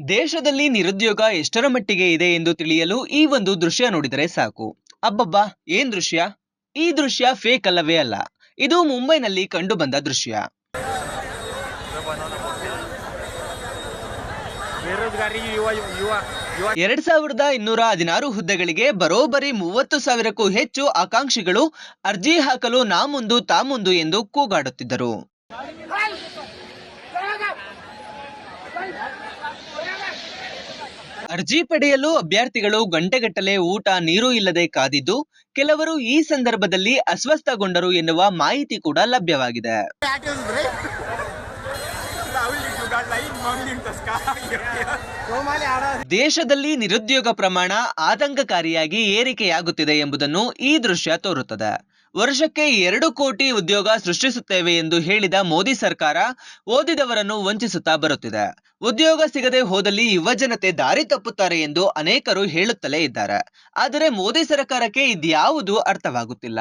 ದೇಶದಲ್ಲಿ ನಿರುದ್ಯೋಗ ಎಷ್ಟರ ಮಟ್ಟಿಗೆ ಇದೆ ಎಂದು ತಿಳಿಯಲು ಈ ಒಂದು ದೃಶ್ಯ ನೋಡಿದರೆ ಸಾಕು. ಅಬ್ಬಬ್ಬಾ ಏನ್ ದೃಶ್ಯ? ಈ ದೃಶ್ಯ ಫೇಕ್ ಅಲ್ಲವೇ ಅಲ್ಲ. ಇದು ಮುಂಬೈನಲ್ಲಿ ಕಂಡುಬಂದ ದೃಶ್ಯ. ಎರಡ್ ಸಾವಿರದ ಇನ್ನೂರ ಹದಿನಾರು ಹುದ್ದೆಗಳಿಗೆ ಬರೋಬ್ಬರಿ ಮೂವತ್ತು ಸಾವಿರಕ್ಕೂ ಹೆಚ್ಚು ಆಕಾಂಕ್ಷಿಗಳು ಅರ್ಜಿ ಹಾಕಲು ನಾ ಮುಂದು ತಾ ಮುಂದು ಎಂದು ಕೂಗಾಡುತ್ತಿದ್ದರು. ಅರ್ಜಿ ಪಡೆಯಲು ಅಭ್ಯರ್ಥಿಗಳು ಗಂಟೆಗಟ್ಟಲೆ ಊಟ ನೀರು ಇಲ್ಲದೆ ಕಾದಿದ್ದು ಕೆಲವರು ಈ ಸಂದರ್ಭದಲ್ಲಿ ಅಸ್ವಸ್ಥಗೊಂಡರು ಎನ್ನುವ ಮಾಹಿತಿ ಕೂಡ ಲಭ್ಯವಾಗಿದೆ. ದೇಶದಲ್ಲಿ ನಿರುದ್ಯೋಗ ಪ್ರಮಾಣ ಆತಂಕಕಾರಿಯಾಗಿ ಏರಿಕೆಯಾಗುತ್ತಿದೆ ಎಂಬುದನ್ನು ಈ ದೃಶ್ಯ ತೋರುತ್ತದೆ. ವರ್ಷಕ್ಕೆ ಎರಡು ಕೋಟಿ ಉದ್ಯೋಗ ಸೃಷ್ಟಿಸುತ್ತೇವೆ ಎಂದು ಹೇಳಿದ ಮೋದಿ ಸರ್ಕಾರ, ಓದಿದವರನ್ನು ವಂಚಿಸುತ್ತಾ ಬರುತ್ತಿದೆ. ಉದ್ಯೋಗ ಸಿಗದೆ ಹೋದಲ್ಲಿ ಯುವಜನತೆ ದಾರಿ ತಪ್ಪುತ್ತಾರೆ ಎಂದು ಅನೇಕರು ಹೇಳುತ್ತಲೇ ಇದ್ದಾರೆ. ಆದರೆ ಮೋದಿ ಸರ್ಕಾರಕ್ಕೆ ಇದ್ಯಾವುದು ಅರ್ಥವಾಗುತ್ತಿಲ್ಲ.